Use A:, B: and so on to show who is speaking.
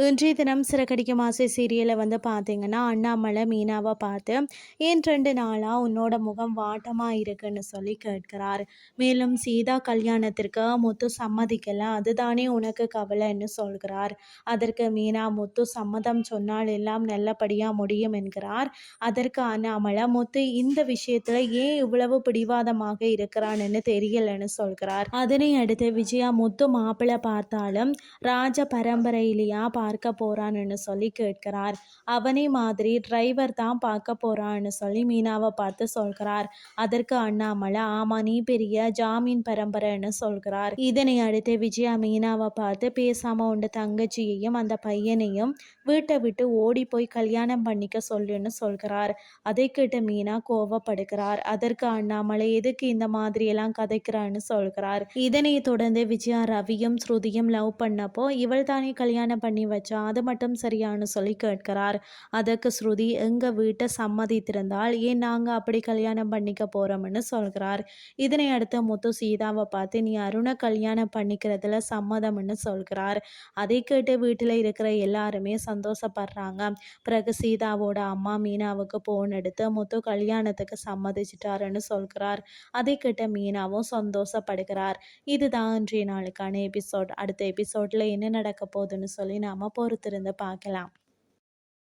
A: இன்றைய தினம் சிறகடிக்கும் ஆசை சீரியலை வந்து பார்த்தீங்கன்னா அண்ணாமலை மீனாவை பார்த்து ஏன் ரெண்டு நாளாக உன்னோட முகம் வாட்டமாக இருக்குன்னு சொல்லி கேட்கிறார். மேலும் சீதா கல்யாணத்திற்கு முத்து சம்மதிக்கலை. அதுதானே உனக்கு கவலைன்னு சொல்கிறார். அதற்கு மீனா முத்து சம்மதம் சொன்னால் எல்லாம் நல்லபடியாக முடியும் என்கிறார். அதற்கு அண்ணாமலை முத்து இந்த விஷயத்தில் ஏன் இவ்வளவு பிடிவாதமாக இருக்கிறான்னு தெரியலன்னு சொல்கிறார். அதனை அடுத்து விஜயா முத்து மாப்பிள்ளை பார்த்தாலும் ராஜ பரம்பரையிலேயா பார்த்து பார்க்க போறான்னு சொல்லி கேட்கிறார். அவனை மாதிரி டிரைவர் தான் பார்க்க போறான்னு சொல்லி மீனாவை பார்த்து சொல்கிறார். அதற்கு அண்ணாமலை ஆமா நீ பெரிய ஜாமீன் பரம்பரைன்னு சொல்கிறார். இதனை அடுத்து விஜயா மீனாவை பார்த்து பேசாம உண்ட தங்கச்சியையும் அந்த பையனையும் வீட்டை விட்டு ஓடி போய் கல்யாணம் பண்ணிக்க சொல்லுன்னு சொல்கிறார். அதை கேட்டு மீனா கோவப்படுகிறார். அதற்கு அண்ணாமலை எதுக்கு இந்த மாதிரி எல்லாம் கதைக்கிறான்னு சொல்கிறார். இதனை தொடர்ந்து விஜயா ரவியும் ஸ்ருதியும் லவ் பண்ணப்போ இவள் தானே கல்யாணம் பண்ணி வச்சா அது மட்டும் சரியான்னு சொல்லி கேட்கிறார். அதற்கு ஸ்ருதி எங்கள் வீட்டை சம்மதித்திருந்தால் ஏன் நாங்கள் அப்படி கல்யாணம் பண்ணிக்க போகிறோம்னு சொல்கிறார். இதனை அடுத்து முத்து சீதாவை பார்த்து நீ அருணை கல்யாணம் பண்ணிக்கிறதுல சம்மதம்னு சொல்கிறார். அதை கேட்டு வீட்டில் இருக்கிற எல்லாருமே சந்தோஷப்படுறாங்க. பிறகு சீதாவோட அம்மா மீனாவுக்கு போன் எடுத்து முத்து கல்யாணத்துக்கு சம்மதிச்சிட்டாருன்னு சொல்கிறார். அதை கேட்ட மீனாவும் சந்தோஷப்படுகிறார். இதுதான் இன்றைய நாளுக்கான எபிசோட் அடுத்த எபிசோட்ல என்ன நடக்க போகுதுன்னு சொல்லி நாம பொறுத்திருந்து பார்க்கலாம்.